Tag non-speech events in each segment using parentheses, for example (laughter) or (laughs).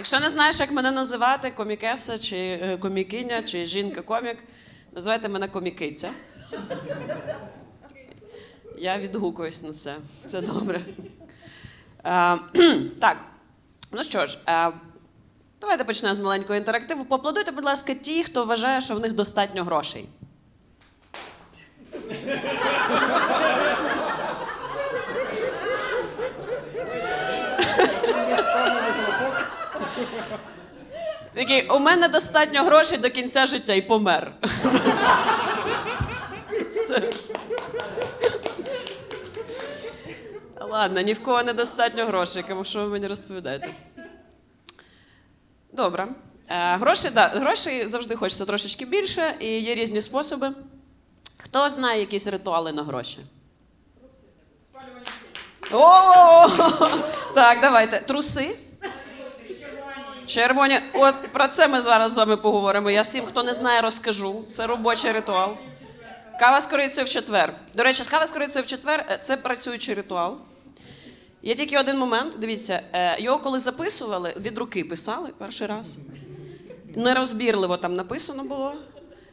Якщо не знаєш, як мене називати, комікеса, чи е, комікиня, чи жінка-комік, називайте мене комікиця. Я відгукуюсь на це. Це добре. Е, (clears throat) так, ну що ж, е, давайте почнемо з маленького інтерактиву. Поаплодуйте, будь ласка, ті, хто вважає, що в них достатньо грошей. Такий, у мене достатньо грошей до кінця життя і помер. Це... Ладно, ні в кого недостатньо грошей, кому що ви мені розповідаєте. Добре. Е, гроші, да, грошей завжди хочеться трошечки більше, і є різні способи. Хто знає якісь ритуали на гроші? Спалювання. О! Так, давайте. Труси. Червоні. От про це ми зараз з вами поговоримо. Я всім, хто не знає, розкажу. Це робочий ритуал. Кава з корицею в четвер. До речі, кава з корицею в четвер е, це працюючий ритуал. Є тільки один момент. Дивіться, е, його коли записували, від руки писали перший раз. Нерозбірливо там написано було.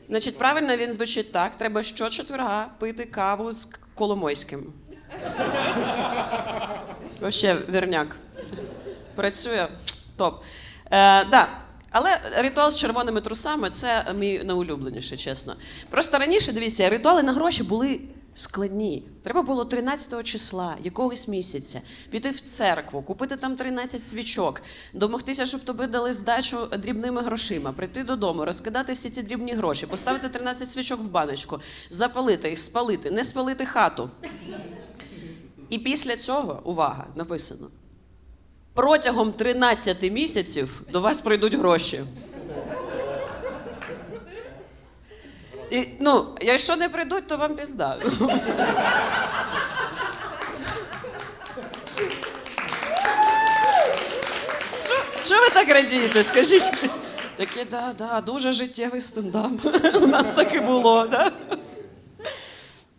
Значить, правильно він звучить так: треба щочетверга пити каву з Коломойським. Вообще, вірняк. Працює топ. Е, да. Але ритуал з червоними трусами це мій найулюбленіший, чесно. Просто раніше, дивіться, ритуали на гроші були складні. Треба було 13 числа якогось місяця піти в церкву, купити там 13 свічок, домогтися, щоб тобі дали здачу дрібними грошима, прийти додому, розкидати всі ці дрібні гроші, поставити 13 свічок в баночку, запалити їх, спалити, не спалити хату. І після цього, увага, написано: протягом 13 місяців до вас прийдуть гроші. І, ну, якщо не прийдуть, то вам пізда. Що- ви так радієте? Скажіть. Таке, да, да, дуже життєвий стендап. У нас так і було, да?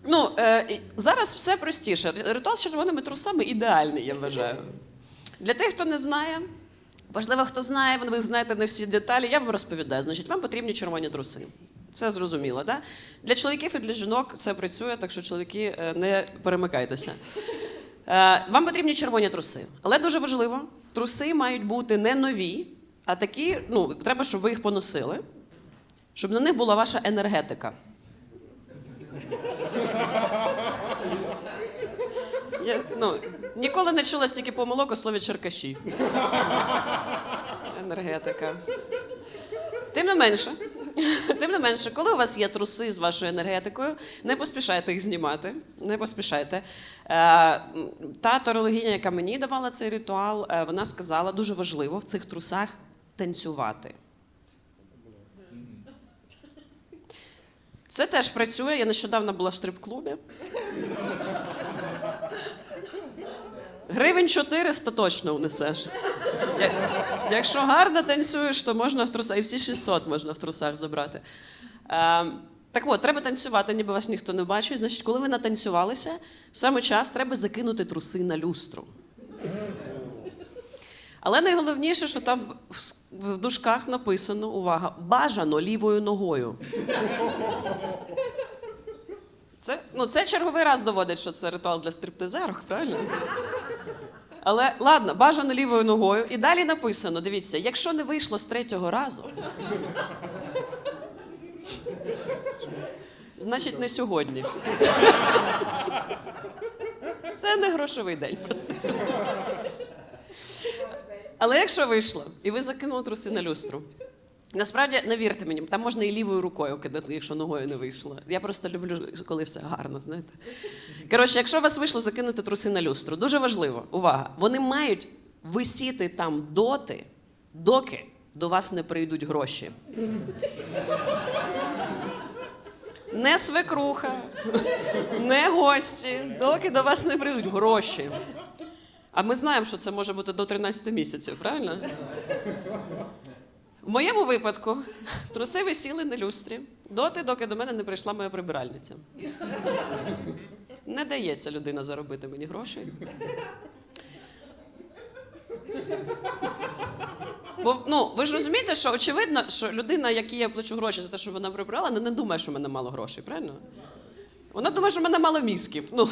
Ну, е, зараз все простіше. Ритуал з червоними трусами ідеальний, я вважаю. Для тих, хто не знає, можливо, хто знає, ви знаєте не всі деталі, я вам розповідаю. Значить, вам потрібні червоні труси. Це зрозуміло, да? Для чоловіків і для жінок це працює, так що чоловіки е, не перемикайтеся. Е, Вам потрібні червоні труси. Але дуже важливо, труси мають бути не нові, а такі, ну, треба, щоб ви їх поносили, щоб на них була ваша енергетика. Я, ну, ніколи не чула стільки помилок у слові черкаші. Енергетика. Тим не менше, тим не менше, коли у вас є труси з вашою енергетикою, не поспішайте їх знімати. Не поспішайте. Е, та тарологиня, яка мені давала цей ритуал, е, вона сказала, дуже важливо в цих трусах танцювати. Це теж працює. Я нещодавно була в стрип-клубі. Гривень 400 точно унесеш. Якщо гарно танцюєш, то можна в трусах, і всі 600 можна в трусах забрати. Е, так от, треба танцювати, ніби вас ніхто не бачить. Значить, коли ви натанцювалися, саме час треба закинути труси на люстру. Але найголовніше, що там в с- в дужках написано, увага, бажано лівою ногою. Це, ну, це черговий раз доводить, що це ритуал для стриптизерок, правильно? Але ладно, бажано лівою ногою. І далі написано: дивіться, якщо не вийшло з третього разу, значить не сьогодні. Це не грошовий день, просто сьогодні. Але якщо вийшло, і ви закинули труси на люстру. Насправді, не вірте мені, там можна і лівою рукою кидати, якщо ногою не вийшло. Я просто люблю, коли все гарно, знаєте. Коротше, якщо у вас вийшло закинути труси на люстру, дуже важливо, увага, вони мають висіти там доти, доки до вас не прийдуть гроші. Не свекруха, не гості, доки до вас не прийдуть гроші. А ми знаємо, що це може бути до 13 місяців, правильно? В моєму випадку (laughs) труси висіли на люстрі доти, доки до мене не прийшла моя прибиральниця. Не дається людина заробити мені грошей. Бо ну ви ж розумієте, що очевидно, що людина, якій я плачу гроші за те, що вона прибрала, не думає, що в мене мало грошей, правильно? Вона думає, що в мене мало мізків. Ну.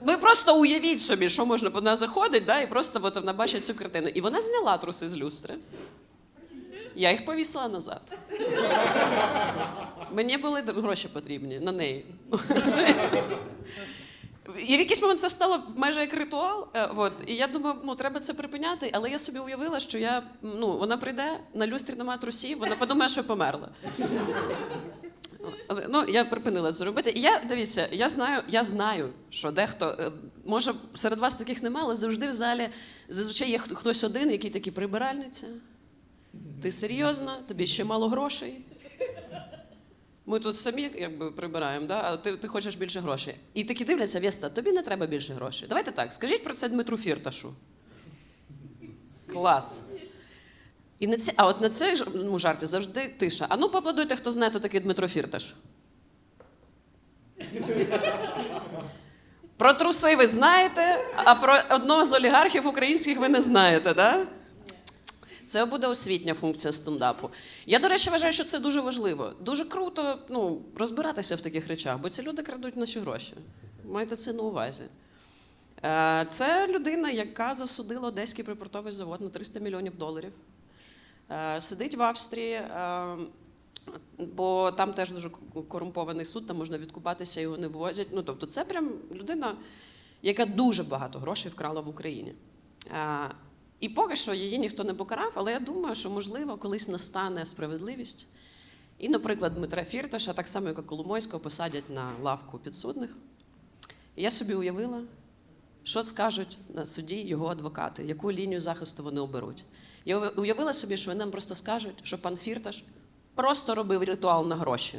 Ви просто уявіть собі, що можна вона заходить, да, і просто от вона бачить цю картину. І вона зняла труси з люстри. Я їх повісила назад. Мені були гроші потрібні на неї. І в якийсь момент це стало майже як ритуал. е, От, і я думаю, ну треба це припиняти, але я собі уявила, що я ну вона прийде на люстрі немає трусів, вона подумає, що померла. Але, Ну, я припинила це робити. І я дивіться, я знаю, я знаю, що дехто е, може серед вас таких немає, але завжди в залі зазвичай є хтось один, який такий прибиральниця. Ти серйозно? Тобі ще мало грошей. Ми тут самі якби прибираємо, да? а ти, ти хочеш більше грошей. І такі дивляться, Веста, тобі не треба більше грошей. Давайте так, скажіть про це Дмитру Фірташу. Клас. І на ці, а от на цей ну, жарті завжди тиша. А ну поаплодуйте, хто знає, хто такий Дмитро Фірташ. Про труси ви знаєте, а про одного з олігархів українських ви не знаєте, да? Це буде освітня функція стендапу. Я, до речі, вважаю, що це дуже важливо. Дуже круто ну, розбиратися в таких речах, бо ці люди крадуть наші гроші. Майте це на увазі. Е, Це людина, яка засудила Одеський припортовий завод на 300 мільйонів доларів. Е, Сидить в Австрії, е, бо там теж дуже корумпований суд, там можна відкупатися, його не вивозять. Ну, тобто, це прям людина, яка дуже багато грошей вкрала в Україні. Е, І поки що її ніхто не покарав, але я думаю, що можливо колись настане справедливість. І, наприклад, Дмитра Фірташа, так само як і Коломойського, посадять на лавку підсудних. І я собі уявила, що скажуть на суді його адвокати, яку лінію захисту вони оберуть. Я уявила собі, що вони нам просто скажуть, що пан Фірташ просто робив ритуал на гроші.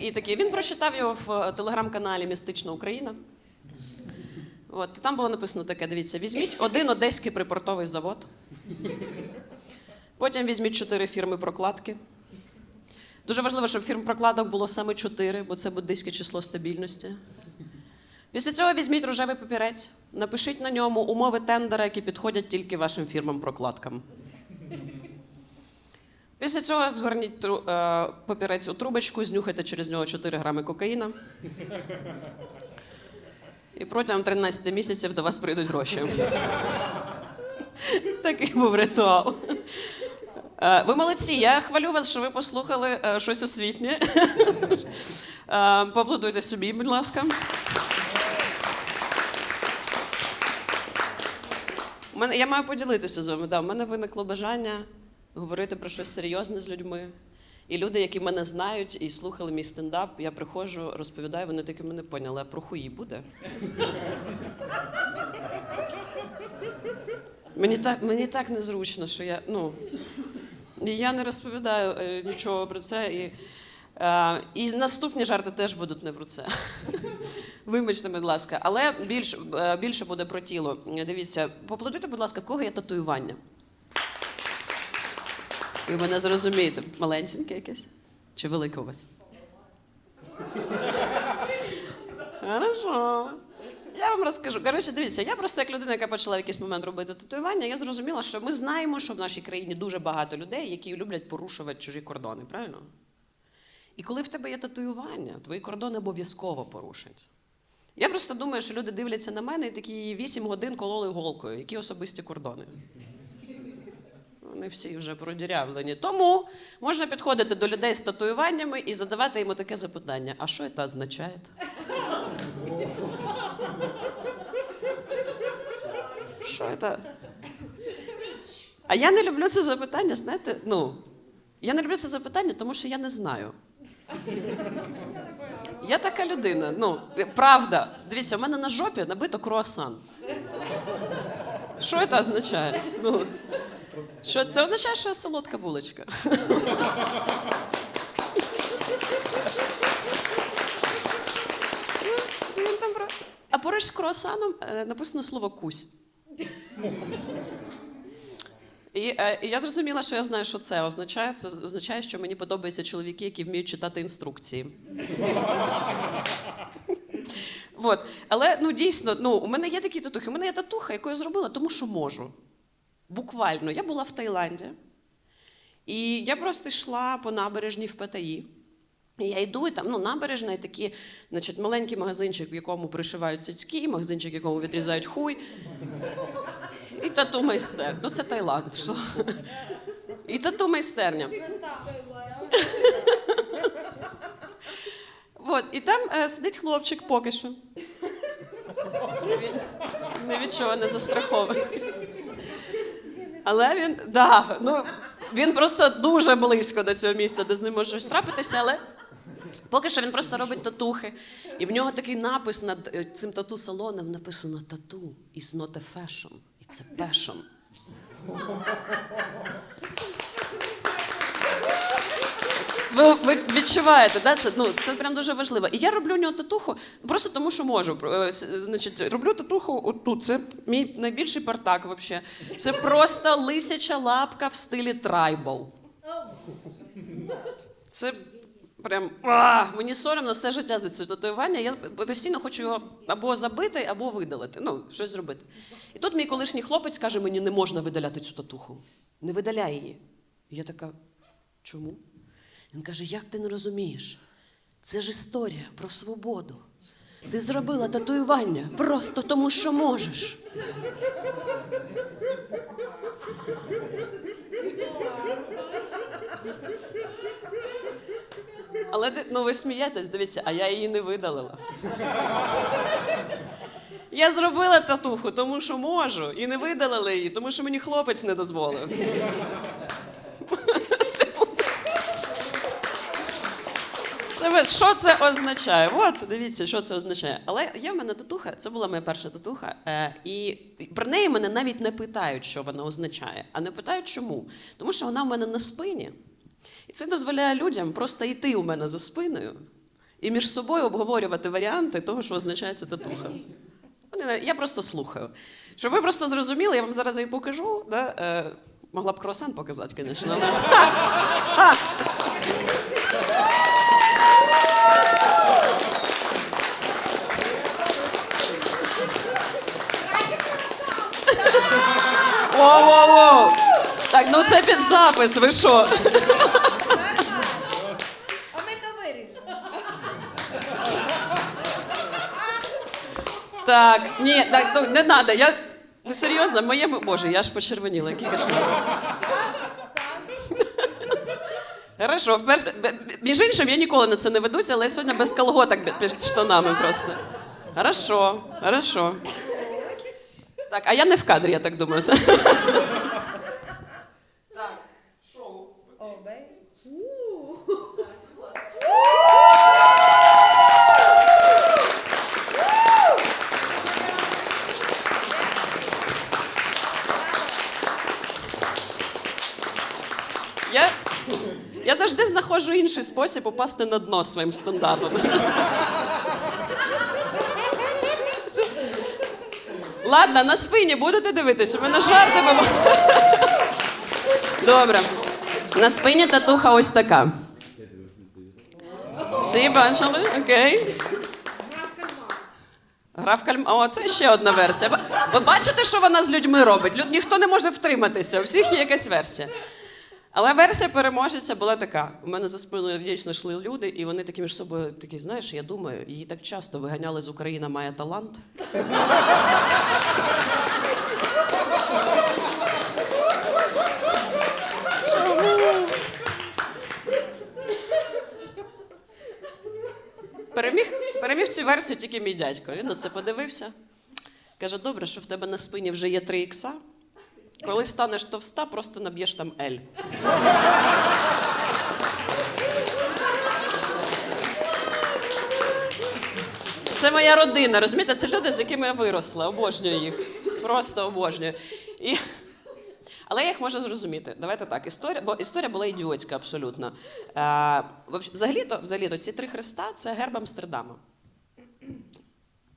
І такий. Він прочитав його в е, телеграм-каналі Містична Україна. От, там було написано таке: дивіться, візьміть один одеський припортовий завод. Потім візьміть чотири фірми прокладки. Дуже важливо, щоб фірм прокладок було саме чотири, бо це буддийське число стабільності. Після цього візьміть рожевий папірець, напишіть на ньому умови тендера, які підходять тільки вашим фірмам-прокладкам. Після цього згорніть тру- е, папірець у трубочку, знюхайте через нього 4 грами кокаїна. І протягом 13 місяців до вас прийдуть гроші. Такий був ритуал. Е, Ви молодці, я хвалю вас, що ви послухали е, щось освітнє. Е, Поаплодуйте собі, будь ласка. Мене, я маю поділитися з вами. Да, у мене виникло бажання говорити про щось серйозне з людьми. І люди, які мене знають і слухали мій стендап, я приходжу, розповідаю, вони таки мене поняли, а про хуї буде. Мені так, мені так незручно, що я. Ну, я не розповідаю е, нічого про це. І, е, і наступні жарти теж будуть не про це. Вибачте, будь ласка, але більш, е, більше буде про тіло. Дивіться, поаплодуйте, будь ласка, в кого є татуювання? Ви мене зрозумієте. Маленьке якесь? Чи велике у вас? Хорошо. Я вам розкажу. Коротше, дивіться, я просто як людина, яка почала в якийсь момент робити татуювання, я зрозуміла, що ми знаємо, що в нашій країні дуже багато людей, які люблять порушувати чужі кордони, правильно? І коли в тебе є татуювання, твої кордони обов'язково порушать. Я просто думаю, що люди дивляться на мене і такі 8 годин кололи голкою, які особисті кордони. Вони всі вже продірявлені. Тому можна підходити до людей з татуюваннями і задавати йому таке запитання: а що це означає? Що це? А я не люблю це запитання, знаєте, ну, я не люблю це запитання, тому що я не знаю. Я така людина, ну, правда. Дивіться, у мене на жопі набито круасан. Що це означає? Ну, що це означає, що я солодка булочка. Ну, А поруч з круасаном е, написано слово кусь. І, е, і я зрозуміла, що я знаю, що це означає. Це означає, що мені подобаються чоловіки, які вміють читати інструкції. От. Але ну дійсно, ну, у мене є такі татухи. У мене є татуха, яку я зробила, тому що можу. Буквально. Я була в Таїланді, і я просто йшла по набережній в ПТІ. І я йду, і там ну, набережна, і такі, значить, маленький магазинчик, в якому пришивають сільські, магазинчик, в якому відрізають хуй. І тату майстер. Ну, це Таїланд. Що? І тату майстерня. От, і там е, сидить хлопчик поки що. Він ні від чого не застрахований. Але він, да, ну, він просто дуже близько до цього місця, де з ним може щось трапитися, але поки що він просто робить татухи. І в нього такий напис над е, цим тату-салоном написано тату is not a fashion, it's a passion. Ви, ви відчуваєте, да? це, ну, це прям дуже важливо. І я роблю у нього татуху просто тому, що можу. Е, Значить, роблю татуху отут. Це мій найбільший партак взагалі. Це просто лисяча лапка в стилі трайбал. Це прям а, мені соромно все життя за це татуювання. Я постійно хочу його або забити, або видалити. Ну, щось зробити. І тут мій колишній хлопець каже: мені не можна видаляти цю татуху. Не видаляй її. І я така, чому? Він каже: як ти не розумієш? Це ж історія про свободу. Ти зробила татуювання просто тому, що можеш. Але ну ви смієтесь, дивіться, а я її не видалила. Я зробила татуху, тому що можу, і не видалила її, тому що мені хлопець не дозволив. Це що це означає? От дивіться, що це означає. Але є в мене татуха, це була моя перша татуха, е, і про неї мене навіть не питають, що вона означає, а не питають, чому. Тому що вона в мене на спині. І це дозволяє людям просто йти у мене за спиною і між собою обговорювати варіанти того, що означає ця татуха. Я просто слухаю. Щоб ви просто зрозуміли, я вам зараз її покажу. Да? Е, могла б круасан показати, звісно. але- (laughs) Воу-воу-воу! Так, ну це під запис, ви що? Так, ні, так, ну, не треба. Я... Ви серйозно? Моєму. Боже, я ж почервоніла, який кошмар. Хорошо, вперше, між іншим, я ніколи на це не ведуся, але я сьогодні без колготок під штанами просто. Хорошо, хорошо. Так, а я не в кадрі, я так думаю. Це. Так, шоу. Обей. Я, я завжди знаходжу інший спосіб упасти на дно своїм стендапом. Ладно, на спині будете дивитись, у мене жарти бо- Добре. На спині татуха ось така. Всі бачили? Окей. Гра в кальма. О, це ще одна версія. Ви бачите, що вона з людьми робить? Люд... Ніхто не може втриматися, у всіх є якась версія. Але версія переможеця була така: у мене за спиною дійсно йшли люди, і вони такі між собою такі, знаєш, я думаю, її так часто виганяли з України має талант. Чому? Переміг, переміг цю версію тільки мій дядько. Він на це подивився. Каже: добре, що в тебе на спині вже є 3 ікса. Коли станеш товста, просто наб'єш там L. Це моя родина, розумієте? Це люди, з якими я виросла. Обожнюю їх. Просто обожнюю. І... Але я їх можу зрозуміти. Давайте так. Історія, бо історія була ідіотська абсолютно. Е, взагалі-то, взагалі-то ці три хреста це герб Амстердама.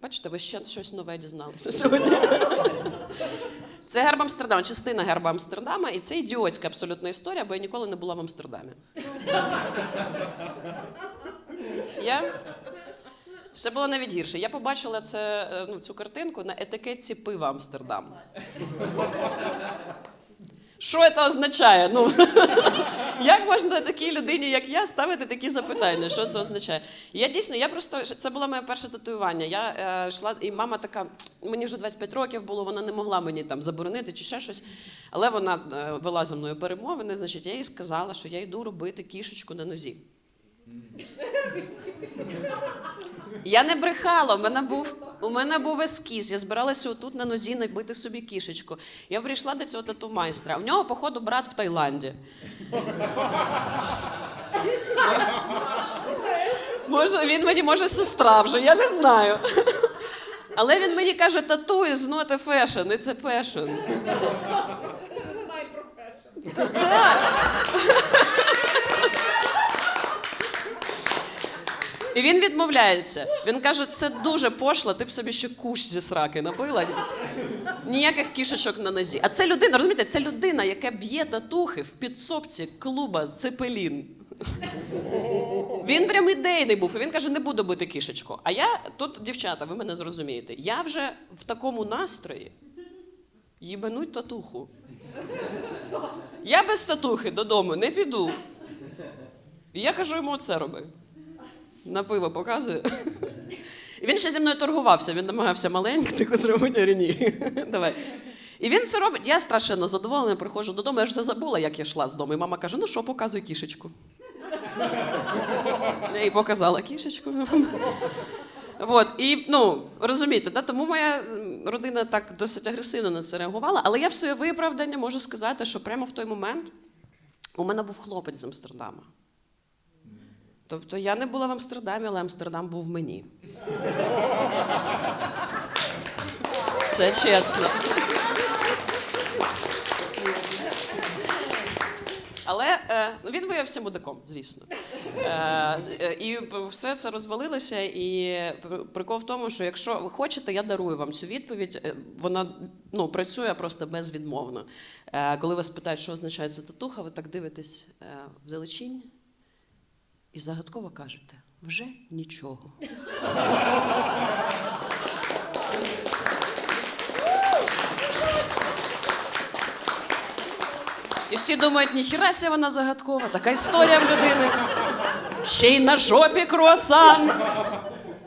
Бачите, ви ще щось нове дізналися сьогодні. Це герб Амстердама, частина герба Амстердама, і це ідіотська абсолютно історія, бо я ніколи не була в Амстердамі. Я Все було навіть гірше. Я побачила це, е, ну, цю картинку на етикетці пива Амстердам. Що це означає? Ну, (laughs) як можна такій людині, як я, ставити такі запитання? Що це означає? Я дійсно, я просто це було моє перше татуювання. Я е, йшла, і мама така, мені вже 25 років було, вона не могла мені там заборонити чи ще щось. Але вона е, вела зі мною перемовини, значить, я їй сказала, що я йду робити кішечку на нозі. Я не брехала, у мене був, у мене був ескіз. Я збиралася отут на нозі набити собі кішечку. Я прийшла до цього тату-майстра. У нього, походу, брат в Таїланді. Може, він мені може сестра вже, я не знаю. Але він мені каже, тату is not a fashion, it's a passion. My profession. І він відмовляється. Він каже, це дуже пошло, ти б собі ще кущ зі сраки набила. Ніяких кішечок на нозі. А це людина, розумієте, це людина, яка б'є татухи в підсобці клуба Цепелін. Він прям ідейний був. І він каже, не буду бити кішечку. А я тут, дівчата, ви мене зрозумієте, я вже в такому настрої їбануть татуху. Я без татухи додому не піду. І я кажу йому, оце роби. На пиво показує. І він ще зі мною торгувався, він намагався маленько таку зробити ні. (laughs) Давай. І він це робить. Я страшенно задоволена, приходжу додому, я ж все забула, як я йшла з дому. І мама каже: ну що, показуй кішечку. Я їй показала кішечку. От, і ну, розумієте, да? тому моя родина так досить агресивно на це реагувала. Але я в своє виправдання можу сказати, що прямо в той момент у мене був хлопець з Амстердама. Тобто я не була в Амстердамі, але Амстердам був мені. Все чесно. Але е, ну, він виявився мудаком, звісно. Е, е, і все це розвалилося. І прикол в тому, що якщо ви хочете, я дарую вам цю відповідь. Е, Вона ну, працює просто безвідмовно. Е, коли вас питають, що означає ця татуха, ви так дивитесь в залечінь і загадково кажете: вже нічого. І всі думають, ніхіра ся вона загадкова, така історія в людини. Ще й на жопі круасан.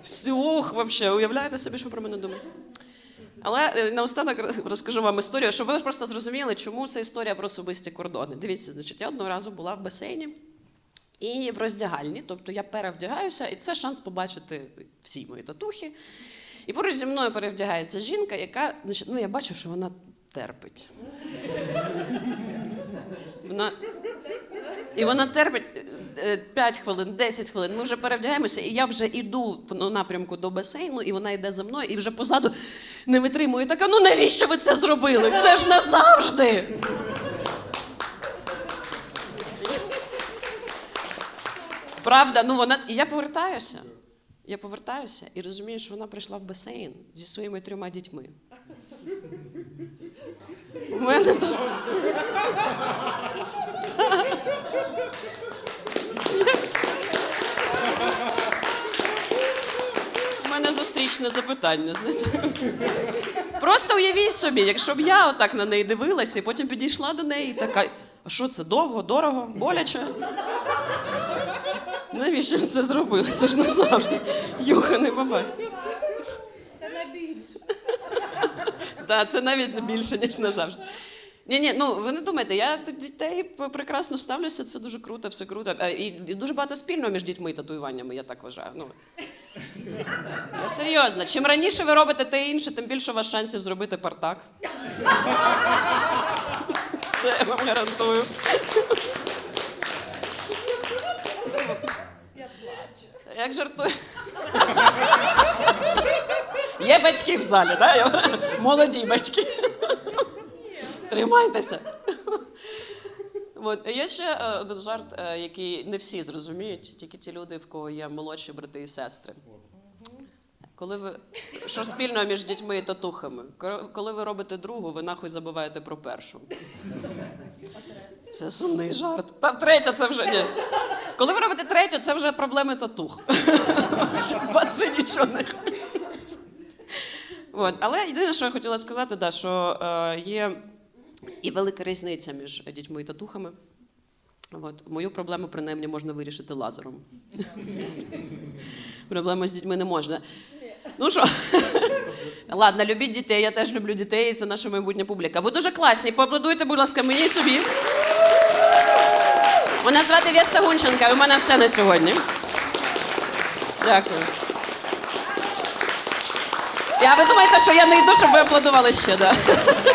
Всі, Ух, вообще, уявляєте собі, що про мене думають? Але е, наостанок розкажу вам історію, щоб ви просто зрозуміли, чому це історія про особисті кордони. Дивіться, значить, я одного разу була в басейні і в роздягальні, тобто я перевдягаюся, і це шанс побачити всі мої татухи. І поруч зі мною перевдягається жінка, яка, ну я бачу, що вона терпить. Вона... І вона терпить 5 хвилин, 10 хвилин. Ми вже перевдягаємося, і я вже йду в напрямку до басейну, і вона йде за мною, і вже позаду не витримує. Така, ну навіщо ви це зробили? Це ж назавжди. Правда, ну вона. І я повертаюся. Я повертаюся і розумію, що вона прийшла в басейн зі своїми трьома дітьми. У мене тут У мене зустрічне запитання, знаєте. Просто уявіть собі, якщо б я отак на неї дивилася і потім підійшла до неї і така. А що це довго, дорого, боляче? Навіщо ви це зробили? Це ж назавжди. Юханий бабай. Це найбільше. Так, це навіть більше, ніж назавжди. Ні, ні, ну ви не думайте, я до дітей прекрасно ставлюся, це дуже круто, все круто. Е, І, і дуже багато спільного між дітьми і татуюваннями, я так вважаю. Ну, я серйозно, чим раніше ви робите те інше, тим більше у вас шансів зробити партак. Це я вам гарантую. Як жартує. Є батьки в залі, да? Молоді батьки. Тримайтеся. От. Є ще е, один жарт, е, який не всі зрозуміють, тільки ті люди, в кого є молодші брати і сестри. Коли ви що спільного між дітьми і татухами? Коли ви робите другу, ви нахуй забуваєте про першу. Це сумний жарт. Та третя це вже ні. Коли ви робите третю, це вже проблеми татух. (laughs) Баце нічого не От. Але єдине, що я хотіла сказати, да, що е, є і велика різниця між дітьми і татухами. От. Мою проблему принаймні можна вирішити лазером. (laughs) Проблему з дітьми не можна. Ну що? Ладно, любіть дітей, я теж люблю дітей, і це наша майбутня публіка. Ви дуже класні. Поаплодуйте, будь ласка, мені і собі. Мене звати Веста Гунченка, і у мене все на сьогодні. Дякую. Я ви думаєте, що я не йду, щоб ви аплодували ще, так? Да?